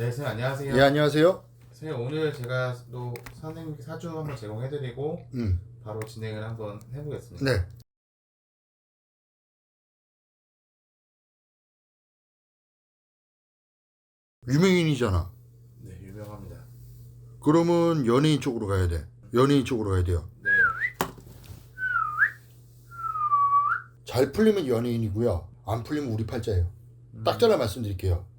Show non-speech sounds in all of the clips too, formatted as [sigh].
네, 선생님 안녕하세요. 예 안녕하세요. 선생님 오늘 제가 또 선생님께 사주 한번 제공해드리고 음, 바로 진행을 한번 해보겠습니다. 네. 유명인이잖아. 네, 유명합니다. 그러면 연예인 쪽으로 가야 돼. 연예인 쪽으로 가야 돼요. 네, 잘 풀리면 연예인이고요. 안 풀리면 우리 팔자예요. 음, 딱 잘라 말씀드릴게요.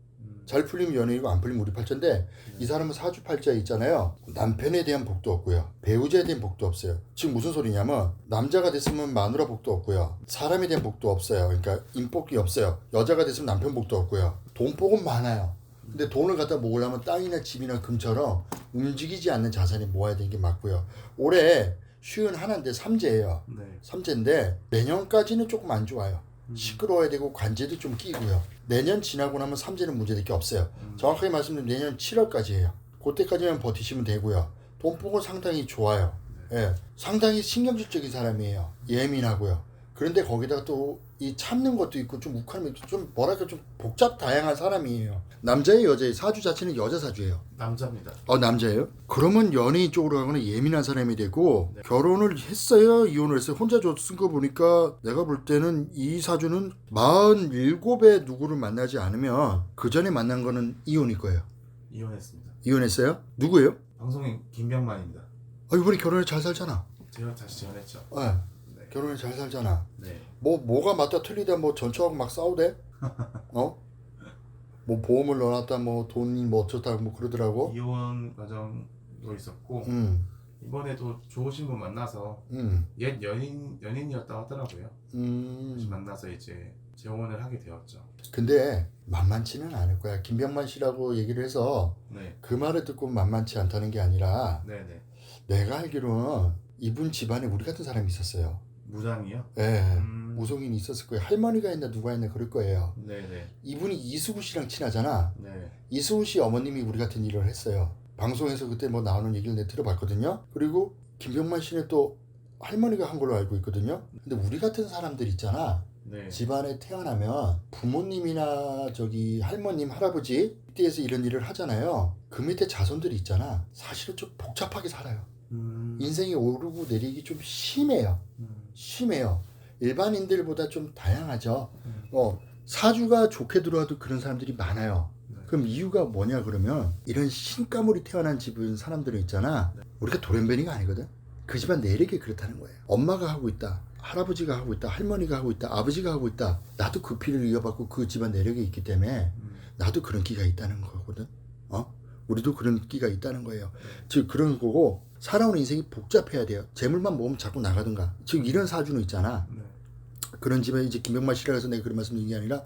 음, 잘 풀리면 연예인이고 안 풀리면 우리 팔자인데 이 사람은 사주 팔자 있잖아요. 남편에 대한 복도 없고요. 배우자에 대한 복도 없어요. 지금 무슨 소리냐면 남자가 됐으면 마누라 복도 없고요. 사람에 대한 복도 없어요. 그러니까 인복이 없어요. 여자가 됐으면 남편 복도 없고요. 돈 복은 많아요. 근데 돈을 갖다 모으려면 땅이나 집이나 금처럼 움직이지 않는 자산이 모아야 되는 게 맞고요. 올해 쉬운 하나인데 삼재예요. 네, 삼재인데 내년까지는 조금 안 좋아요. 음, 시끄러워야 되고 관제도 좀 끼고요. 내년 지나고 나면 삼재는 문제될 게 없어요. 음, 정확하게 말씀드리면 내년 7월까지예요. 그때까지만 버티시면 되고요. 돈복은 상당히 좋아요. 예, 상당히 신경질적인 사람이에요. 예민하고요. 그런데 거기다가 또 이 참는 것도 있고 좀 욱하는 좀 뭐랄까 좀 복잡 다양한 사람이에요. 남자예요, 여자예요? 사주 자체는 여자 사주예요. 남자입니다. 어 남자예요? 그러면 연예인 쪽으로 가거나 예민한 사람이 되고 네. 결혼을 했어요 이혼을 했어요 혼자 줬쓴 거 보니까 내가 볼 때는 이 사주는 47에 누구를 만나지 않으면 그 전에 만난 거는 이혼일 거예요 이혼했습니다. 이혼했어요? 누구예요? 방송인 김병만입니다. 아 이번에 결혼해 잘 살잖아 제가 다시 재혼했죠. 예 네, 결혼해 잘 살잖아 네, 뭐 뭐가 맞다 틀리다 뭐 전처하고 막 싸우대? [laughs] 어? 뭐 보험을 넣어놨다 뭐 돈이 뭐 어쩌다 뭐 그러더라고 이혼 과정도 있었고 음, 이번에도 좋으신 분 만나서 음, 옛 연인 연인이었다고 하더라고요. 음. 다시 만나서 이제 재혼을 하게 되었죠. 근데 만만치는 않을 거야. 김병만 씨라고 얘기를 해서 네, 그 말을 듣고 만만치 않다는 게 아니라 네, 네. 내가 알기로는 이분 집안에 우리 같은 사람이 있었어요. 무당이요? 예. 음, 무속인이 있었을 거예요. 할머니가 했나 누가 했나 그럴 거예요. 네, 네, 이분이 이수구 씨랑 친하잖아. 네. 이수구 씨 어머님이 우리 같은 일을 했어요. 방송에서 그때 뭐 나오는 얘기를 내가 들어봤거든요. 그리고 김병만 씨는 또 할머니가 한 걸로 알고 있거든요. 근데 우리 같은 사람들 있잖아. 네. 집안에 태어나면 부모님이나 저기 할머님, 할아버지 이때에서 이런 일을 하잖아요. 그 밑에 자손들이 있잖아. 사실은 좀 복잡하게 살아요. 음, 인생이 오르고 내리기 좀 심해요. 음, 심해요. 일반인들보다 좀 다양하죠. 음. 어, 사주가 좋게 들어와도 그런 사람들이 많아요. 네. 그럼 이유가 뭐냐 그러면 이런 신가물이 태어난 집은 사람들은 있잖아. 우리가 돌연변이가 아니거든. 그 집안 내력이 그렇다는 거예요. 엄마가 하고 있다. 할아버지가 하고 있다. 할머니가 하고 있다. 아버지가 하고 있다. 나도 그 피를 이어받고 그 집안 내력이 있기 때문에 음, 나도 그런 끼가 있다는 거거든. 어? 우리도 그런 끼가 있다는 거예요. 즉 그런 거고 살아오는 인생이 복잡해야 돼요. 재물만 모으면 자꾸 나가든가. 즉 이런 사주는 있잖아. 네. 그런 집에 이제 김병만 씨라 해서 내가 그런 말씀 드린 게 아니라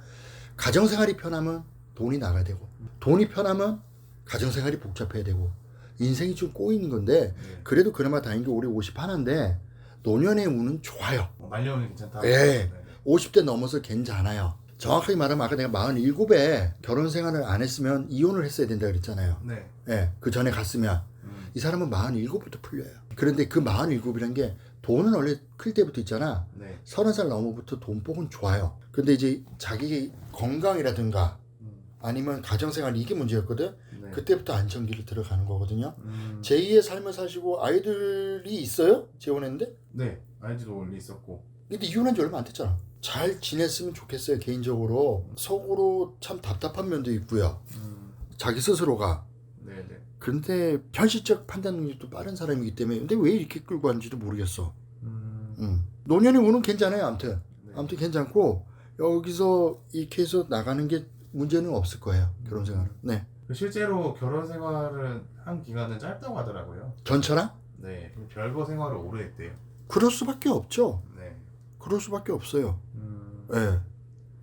가정생활이 편하면 돈이 나가야 되고 돈이 편하면 가정생활이 복잡해야 되고 인생이 좀 꼬이는 건데 네. 그래도 그나마 다행인 게 올해 50 하나인데 노년의 운은 좋아요. 어, 말려오면 괜찮다. 예. 네. 50대 넘어서 괜찮아요. 정확하게 말하면 아까 내가 47에 결혼 생활을 안 했으면 이혼을 했어야 된다 그랬잖아요. 네. 예, 그 전에 갔으면 음, 이 사람은 47부터 풀려요. 그런데 그 47이란 게 돈은 원래 클 때부터 있잖아. 네. 서른 살 넘어부터 돈복은 좋아요. 근데 이제 자기 건강이라든가 음, 아니면 가정생활 이게 문제였거든. 네. 그때부터 안정기를 들어가는 거거든요. 음, 제2의 삶을 사시고 아이들이 있어요? 재혼했는데? 네. 아이디도 원래 있었고. 근데 이혼한 지 얼마 안 됐잖아. 잘 지냈으면 좋겠어요, 개인적으로. 속으로 참 답답한 면도 있고요. 음, 자기 스스로가. 네, 네. 그런데 현실적 판단 능력도 빠른 사람이기 때문에 근데 왜 이렇게 끌고 왔는지도 모르겠어. 음, 음. 노년의 운은 괜찮아요, 아무튼. 네. 아무튼 괜찮고 여기서 이렇게 해서 나가는 게 문제는 없을 거예요 결혼 생활은 네그 실제로 결혼 생활은 한 기간은 짧다고 하더라고요. 전처랑 네. 별거 생활을 오래 했대요. 그럴 수밖에 없죠 네. 그럴 수밖에 없어요. 음, 예.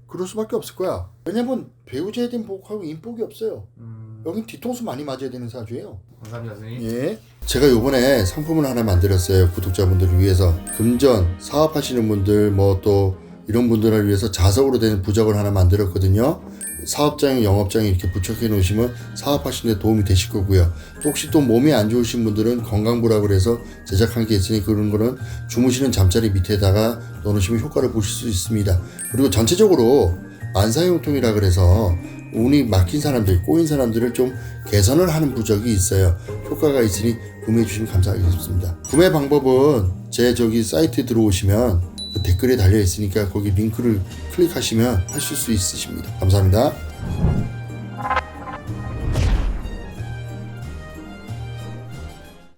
그럴 수밖에 없을 거야. 왜냐면 배우자에 대한 복하고 인복이 없어요. 음, 여긴 뒤통수 많이 맞아야 되는 사주예요. 감사합니다, 선생님. 예. 제가 요번에 상품을 하나 만들었어요 구독자분들을 위해서. 금전 사업하시는 분들 뭐 또 이런 분들을 위해서 자석으로 된 부적을 하나 만들었거든요 사업장에 영업장에 이렇게 부착해 놓으시면 사업하시는 데 도움이 되실 거고요. 또 혹시 또 몸이 안 좋으신 분들은 건강부라고 해서 제작한 게 있으니 그런 거는 주무시는 잠자리 밑에다가 넣어놓으시면 효과를 보실 수 있습니다. 그리고 전체적으로 만사용통이라 그래서 운이 막힌 사람들, 꼬인 사람들을 좀 개선을 하는 부적이 있어요. 효과가 있으니 구매해 주시면 감사하겠습니다. 구매 방법은 제 저기 사이트에 들어오시면 그 댓글에 달려 있으니까 거기 링크를 클릭하시면 하실 수 있으십니다. 감사합니다.